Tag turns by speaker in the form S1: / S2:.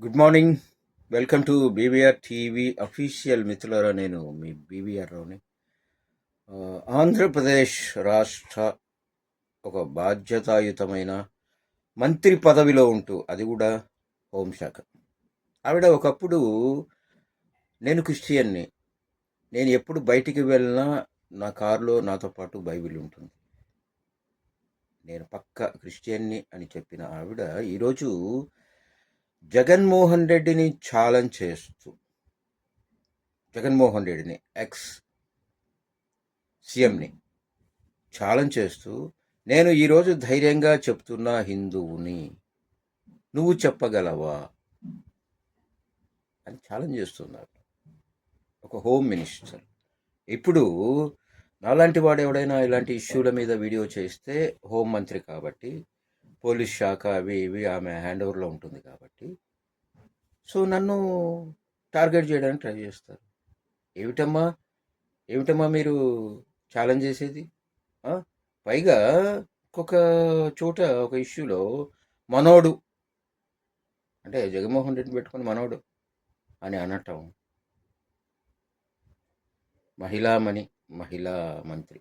S1: Good morning welcome to BVR TV official మిత్రులరా నేను మీ BVR రావుని Andhra Pradesh రాష్ట్ర ఒక బాధ్యతాయుతమైన మంత్రి పదవిలో ఉంటూ అది కూడా హోంశాఖ. ఆవిడ ఒకప్పుడు నేను క్రిస్టియన్ని. నేను ఎప్పుడు బయటికి వెళ్ళినా నా కారులో నాతో పాటు బైబిల్ ఉంటుంది. నేను పక్క క్రిస్టియన్ని అని చెప్పిన ఆవిడ ఈరోజు జగన్మోహన్ రెడ్డిని ఛాలెంజ్ చేస్తూ జగన్మోహన్ రెడ్డిని ఎక్స్ సీఎంని ఛాలెంజ్ చేస్తూ నేను ఈరోజు ధైర్యంగా చెప్తున్నా హిందువుని నువ్వు చెప్పగలవా అని ఛాలెంజ్ చేస్తున్నారు ఒక హోమ్ మినిస్టర్. ఇప్పుడు నాలాంటి వాడు ఎవడైనా ఇలాంటి ఇష్యూల మీద వీడియో చేస్తే హోం మంత్రి కాబట్టి పోలీస్ శాఖ అవి ఇవి ఆమె హ్యాండ్ ఓవర్లో ఉంటుంది కాబట్టి. సో నన్ను టార్గెట్ చేయడానికి ట్రై చేస్తారు. ఏమిటమ్మా? ఏమిటమ్మా మీరు ఛాలెంజ్ చేసేది? పైగా ఒక చోట ఒక ఇష్యూలో మనోడు అంటే జగన్మోహన్ రెడ్డి పెట్టుకుని మనోడు అని అనటం. మహిళామణి మహిళా మంత్రి.